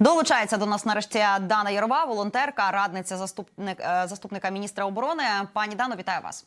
Долучається до нас нарешті Дана Ярова, волонтерка, радниця заступник, е, заступника міністра оборони. Пані Дано, вітаю вас.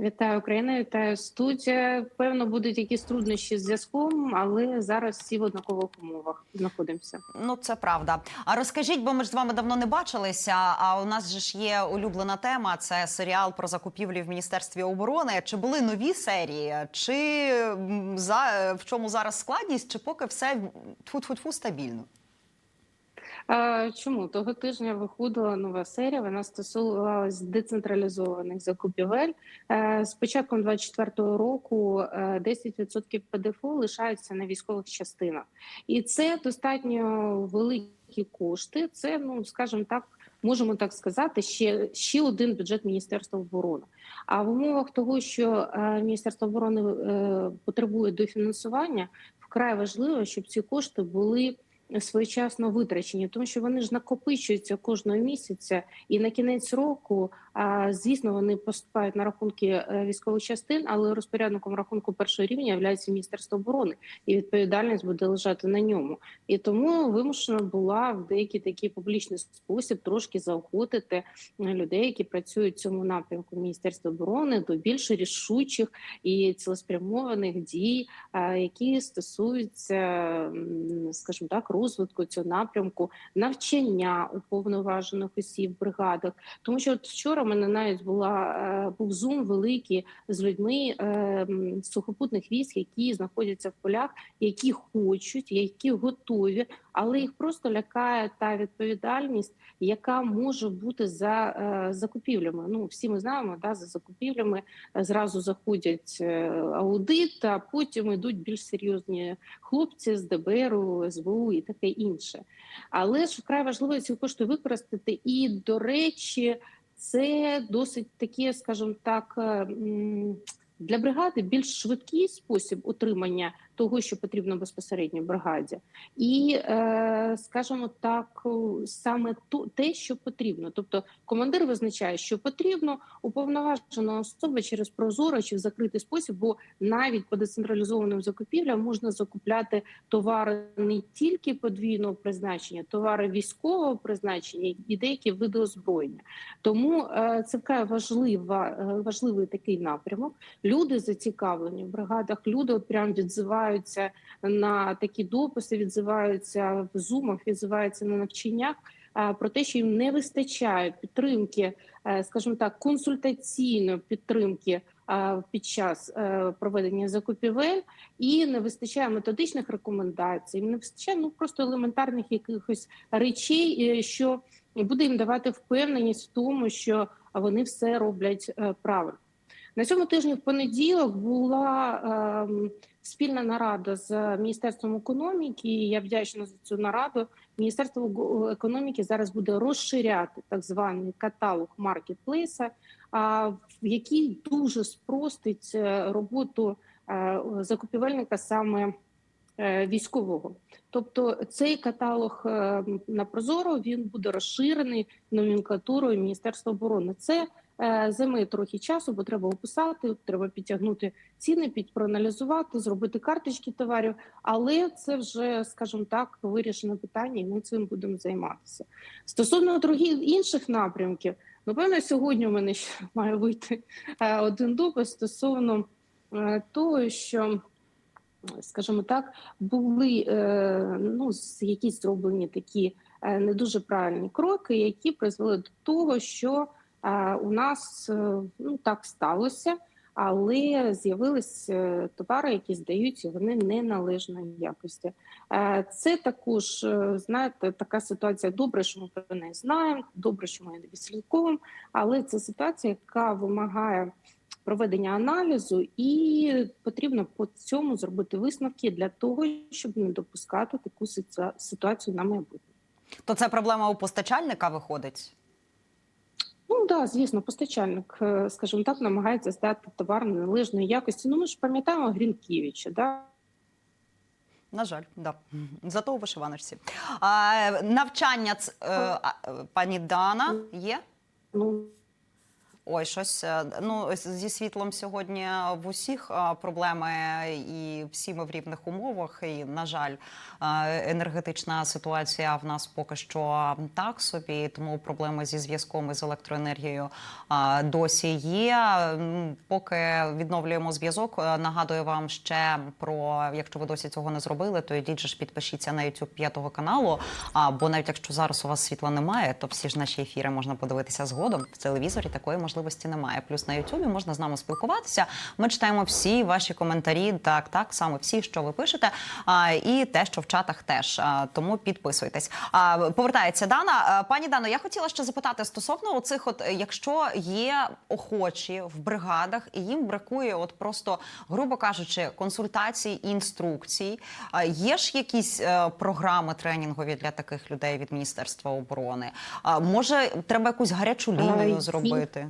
Вітаю Україна, вітаю студія. Певно, будуть якісь труднощі з зв'язком, але зараз всі в однакових умовах знаходимося. Ну це правда. А розкажіть, бо ми ж з вами давно не бачилися. А у нас же ж є улюблена тема: це серіал про закупівлі в міністерстві оборони. Чи були нові серії, чи за в чому зараз складність, чи поки все тьфу-тьфу-тьфу стабільно? Чому того тижня виходила нова серія? Вона стосувалась децентралізованих закупівель. Е, З початком 24-го року е, 10% ПДФО лишаються на військових частинах, і це достатньо великі кошти. Це ну скажімо так. Можемо так сказати, ще ще один бюджет Міністерства оборони. А в умовах того, що е, Міністерство оборони е, потребує дофінансування, вкрай важливо, щоб ці кошти були своєчасно витрачені, тому що вони ж накопичуються кожного місяця, і на кінець року, звісно, вони поступають на рахунки е, військових частин, але розпорядником рахунку першого рівня є Міністерство оборони, і відповідальність буде лежати на ньому. І тому вимушена була в деякий такий публічний спосіб трошки заохотити е, людей, які працюють в цьому напрямку Міністерства оборони, до більш рішучих і цілеспрямованих дій, е, які стосуються, скажімо так, розвитку цього напрямку, навчання уповноважених осіб в бригадах. Тому що от вчора в мене навіть була е, був зум великий з людьми е, сухопутних військ, які знаходяться в полях, які хочуть, які готові, але їх просто лякає та відповідальність, яка може бути за е, закупівлями. Ну всі ми знаємо, да за закупівлями зразу заходять аудит, а потім йдуть більш серйозні хлопці з ДБРу, СБУ і таке інше. Але ж вкрай важливо ці кошти використати. І до речі, це досить таке, скажімо так. е, Для бригади більш швидкий спосіб отримання того, що потрібно безпосередньо бригаді, і е, скажімо так, саме те, що потрібно. Тобто, командир визначає, що потрібно уповноважена особа через прозоро чи в закритий спосіб, бо навіть по децентралізованим закупівлям можна закупляти товари не тільки подвійного призначення, товари військового призначення і деякі види озброєння. Тому е, це вкрай важлива, е, важливий такий напрямок. Люди зацікавлені в бригадах. Люди от прям відзиваються на такі дописи, відзиваються в зумах, відзиваються на навчаннях. Про те, що їм не вистачає підтримки, е, скажімо так, консультаційної підтримки під час е, проведення закупівель, і не вистачає методичних рекомендацій, не вистачає ну просто елементарних якихось речей, е, що буде їм давати впевненість в тому, що вони все роблять правильно. На цьому тижні в понеділок була ем, спільна нарада з міністерством економіки. і Я вдячна за цю нараду. Міністерство економіки зараз буде розширяти так званий каталог маркетплейса, а, в який дуже спростить е, роботу е, закупівельника саме е, військового. Тобто цей каталог на Прозоро він буде розширений номенклатурою Міністерства оборони. Це займе трохи часу, бо треба описати, треба підтягнути ціни, під проаналізувати, зробити карточки товарів. Але це вже, скажімо так, вирішене питання, і ми цим будемо займатися. Стосовно других інших напрямків, напевно, сьогодні у мене ще має вийти е, один допис стосовно е, того, що скажімо так, були е, ну якісь зроблені такі не дуже правильні кроки, які призвели до того, що у нас е, ну так сталося. Але з'явились е, товари, які здаються, вони неналежної якості. Е, Це також знаєте, така ситуація. Добре, що ми про неї знаємо. Добре, що ми її відслідковуємо, але це ситуація, яка вимагає проведення аналізу, і потрібно по цьому зробити висновки для того, щоб не допускати таку ситуацію на майбутнє. То це проблема у постачальника виходить. Ну да, звісно, постачальник, е, скажімо так, намагається здати товар належної якості. Ну ми ж пам'ятаємо Грінківича, да. На жаль, да. Зато у вишиваночці. А, навчання ц- е, е, пані Дана є? Ну Ой, щось е, ну зі світлом сьогодні в усіх е, проблеми, і всі ми в рівних умовах. І на жаль, е, енергетична ситуація в нас поки що так собі, тому проблеми зі зв'язком і з електроенергією е, досі є. Поки відновлюємо зв'язок, е, нагадую вам ще про якщо ви досі цього не зробили, то йдіть же ж підпишіться на YouTube п'ятого каналу. А бо навіть якщо зараз у вас світла немає, то всі ж наші ефіри можна подивитися згодом. В телевізорі такої можливості немає. Плюс на YouTube можна з нами спілкуватися. Ми читаємо всі ваші коментарі. Так, так, саме всі, що ви пишете, а, і те, що в чатах теж. А, тому підписуйтесь. А, повертається Дана. А, Пані Дано, я хотіла ще запитати стосовно оцих, от якщо є охочі в бригадах, і їм бракує, от просто, грубо кажучи, консультацій і інструкцій. А, Є ж якісь е, програми тренінгові для таких людей від Міністерства оборони? А, може, треба якусь гарячу лінію зробити?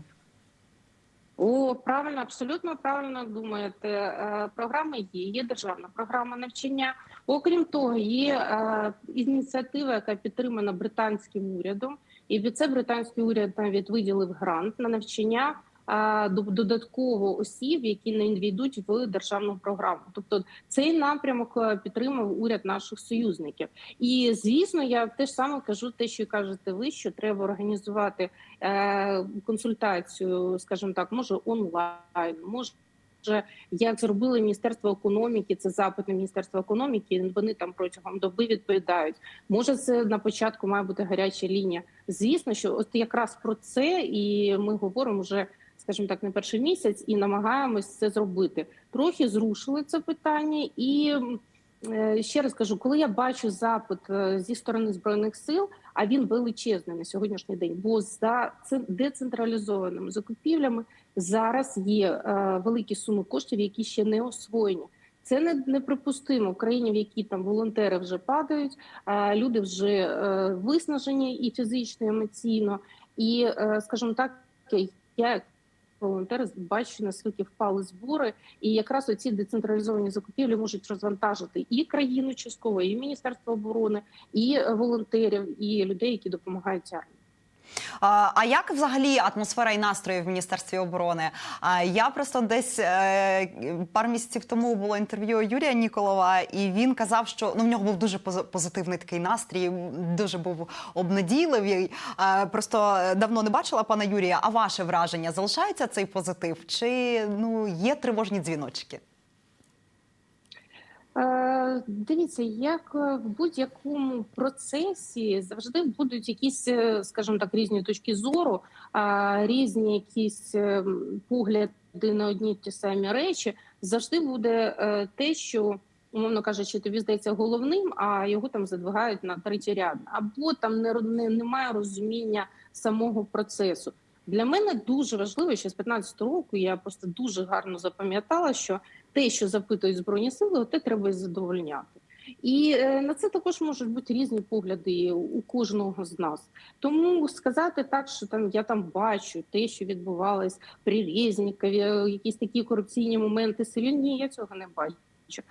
О, правильно, абсолютно правильно думаєте. Е, Програми є, є державна програма навчання. Окрім того, є е, ініціатива, яка підтримана британським урядом, і від це британський уряд навіть виділив грант на навчання додатково осіб, які не війдуть в державну програму. Тобто цей напрямок е, підтримав уряд наших союзників. І звісно, я теж саме кажу те, що кажете ви, що треба організувати е, консультацію, скажімо так, може онлайн, може. Як зробили Міністерство економіки, це запит на Міністерство економіки. Вони там протягом доби відповідають. Може, це на початку має бути гаряча лінія. Звісно, що от якраз про це і ми говоримо вже, скажімо так, не перший місяць, і намагаємось це зробити. Трохи зрушили це питання, і е, ще раз кажу, коли я бачу запит е, зі сторони збройних сил, а він величезний на сьогоднішній день, бо за це децентралізованими закупівлями зараз є е, великі суми коштів, які ще не освоєні. Це не неприпустимо в країні, в якій там волонтери вже падають, е, люди вже виснажені і фізично, і емоційно. І, скажімо так, я як волонтер бачу наскільки впали збори, і якраз оці децентралізовані закупівлі можуть розвантажити і країну частково, і міністерство оборони, і е, волонтерів, і людей, які допомагають армії. А, як взагалі атмосфера і настрої в міністерстві оборони? А я просто десь е, пару місяців тому було інтерв'ю Юрія Ніколова, і він казав, що ну в нього був дуже пози- позитивний такий настрій, дуже був обнадійливий. Е, просто давно не бачила пана Юрія. А ваше враження залишається цей позитив? Чи ну є тривожні дзвіночки? Е, Дивіться, як е, в будь-якому процесі завжди будуть якісь, е, скажімо так, різні точки зору, різні якісь погляди на одні ті самі речі. Завжди буде те, що умовно кажучи, тобі здається головним, а його там задвигають на третій ряд, або там не, не немає розуміння самого процесу. Для мене дуже важливо, що з 15 року я просто дуже гарно запам'ятала, що те, що запитують збройні сили, те треба і задовольняти. І е, на це також можуть бути різні погляди у кожного з нас. Тому сказати так, що там я там бачу те, що відбувалось при Резнікові, е, якісь такі корупційні моменти сильні, я цього не бачу.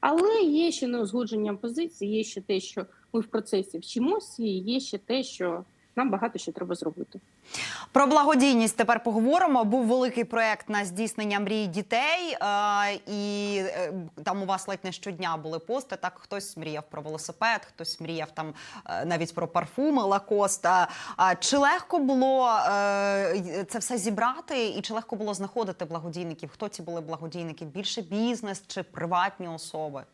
Але є ще неузгодження позицій, є ще те, що ми в процесі вчимося, є ще те, що нам багато ще треба зробити. Про благодійність тепер поговоримо. Був великий проект на здійснення мрій дітей, е, і е, там у вас ледь не щодня були пости. Так хтось мріяв про велосипед, хтось мріяв там е, навіть про парфуми Лакоста. А чи легко було це все зібрати, і чи легко було знаходити благодійників? Хто ці були благодійники? Більше бізнес чи приватні особи?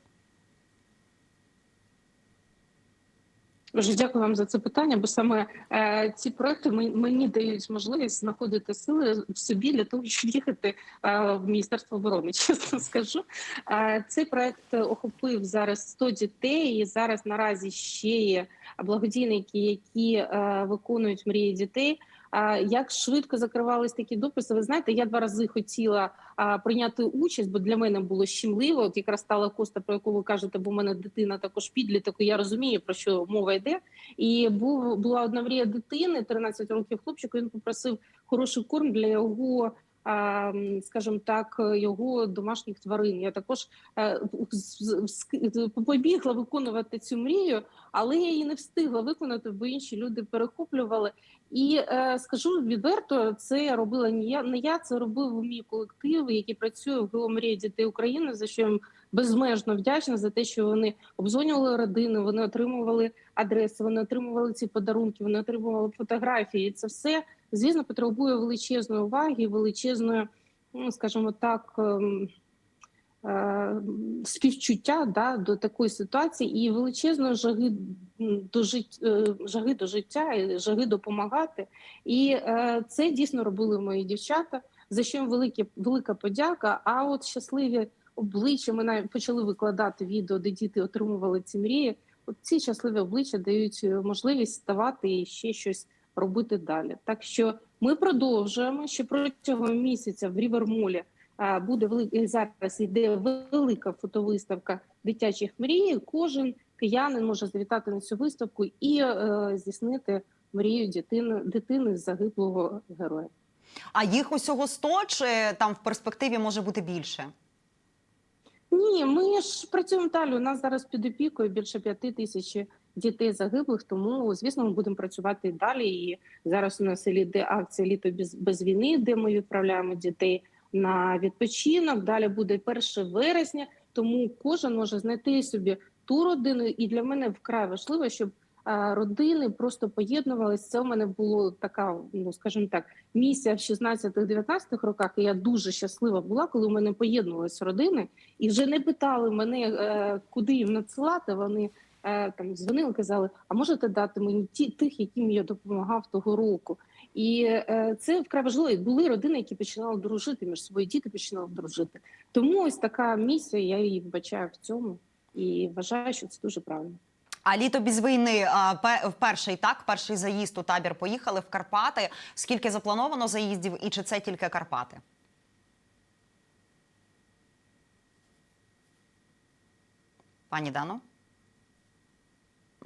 Дуже дякую вам за це питання, бо саме е, ці проекти мені дають можливість знаходити сили в собі для того, щоб їхати е, в Міністерство оборони. Чесно скажу, е, цей проект охопив зараз 100 дітей. і Зараз наразі ще є благодійники, які е, виконують мрії дітей. Як швидко закривались такі дописи? Ви знаєте, я два рази хотіла прийняти участь, бо для мене було щемливо. От якраз стала коста, про яку ви кажете, бо в мене дитина також підліток, я розумію про що мова йде. І був була одна мрія дитини, 13 років хлопчик. Він попросив хороший корм для його скажімо так, його домашніх тварин. Я також е, побігла виконувати цю мрію, але я її не встигла виконати, бо інші люди перехоплювали. І е, скажу відверто, це робила не я, не я, це робив мій колектив, який працює в ГО «Мрія дітей України, за що їм безмежно вдячна за те, що вони обзвонювали родини, вони отримували адреси, вони отримували ці подарунки, вони отримували фотографії. Це все, звісно, потребує величезної уваги, величезної, ну скажімо так. ем, е, Співчуття да, до такої ситуації і величезної жаги до жит... е, жаги до життя і жаги допомагати. І е, це дійсно робили мої дівчата, за що їм велике, велика подяка. А от щасливі обличчя ми навіть почали викладати відео, де діти отримували ці мрії. От ці щасливі обличчя дають можливість ставати і ще щось робити далі. Так що ми продовжуємо ще протягом місяця в Рівермолі буде велика зараз. Йде велика фотовиставка дитячих мрій. Кожен киянин може завітати на цю виставку і е, здійснити мрію дитини дитини з загиблого героя. А їх усього 100 чи там в перспективі може бути більше? Ні, ми ж працюємо далі. У нас зараз під опікою більше п'яти тисяч дітей загиблих. Тому звісно, ми будемо працювати далі. І зараз у нас іде акція літо без, без війни, де ми відправляємо дітей на відпочинок. Далі буде 1 вересня. Тому кожен може знайти собі ту родину. І для мене вкрай важливо, щоб родини просто поєднувалися. Це у мене було така, ну скажімо так, місія в 16-19 роках. І я дуже щаслива була, коли у мене поєднувалися родини і вже не питали мене, е, куди їм надсилати. Вони там дзвонили, казали: а можете дати мені ті тих, яким я допомагав того року. І е, це вкрай важливо. І Були родини, які починали дружити між собою, діти починали дружити. Тому ось така місія. Я її вбачаю в цьому і вважаю, що це дуже правильно. А літо без війни в перший так, перший заїзд у табір поїхали в Карпати. Скільки заплановано заїздів, і чи це тільки Карпати? Пані Дано?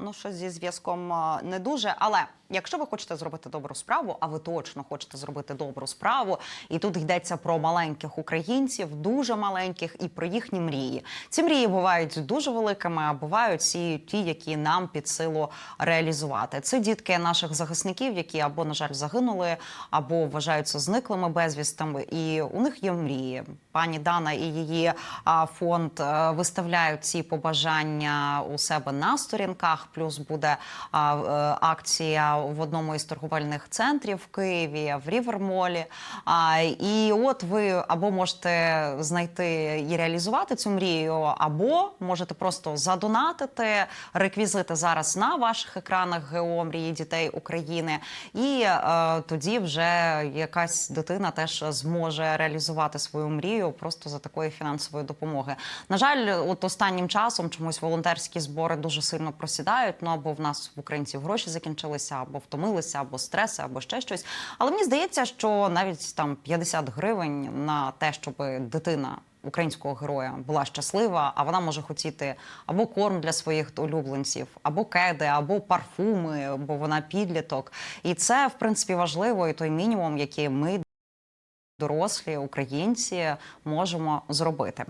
Ну, щось зі зв'язком не дуже. Але якщо ви хочете зробити добру справу, а ви точно хочете зробити добру справу, і тут йдеться про маленьких українців, дуже маленьких, і про їхні мрії. Ці мрії бувають дуже великими, а бувають ці ті, які нам під силу реалізувати. Це дітки наших захисників, які або, на жаль, загинули, або вважаються зниклими безвістами. І у них є мрії. Пані Дана і її фонд е, виставляють ці побажання у себе на сторінках. Плюс буде е, акція в одному із торговельних центрів в Києві, в Рівермолі. А, і от ви або можете знайти і реалізувати цю мрію, або можете просто задонатити реквізити зараз на ваших екранах ГО дітей України. І е, тоді вже якась дитина теж зможе реалізувати свою мрію просто за такої фінансової допомоги. На жаль, от останнім часом чомусь волонтерські збори дуже сильно просідають. Ну або в нас в українців гроші закінчилися, або втомилися, або стреси, або ще щось. Але мені здається, що навіть там 50 гривень на те, щоб дитина. Українського героя була щаслива, а вона може хотіти або корм для своїх улюбленців, або кеди, або парфуми, бо вона підліток. І це в принципі важливо, і той мінімум, який ми дорослі українці можемо зробити.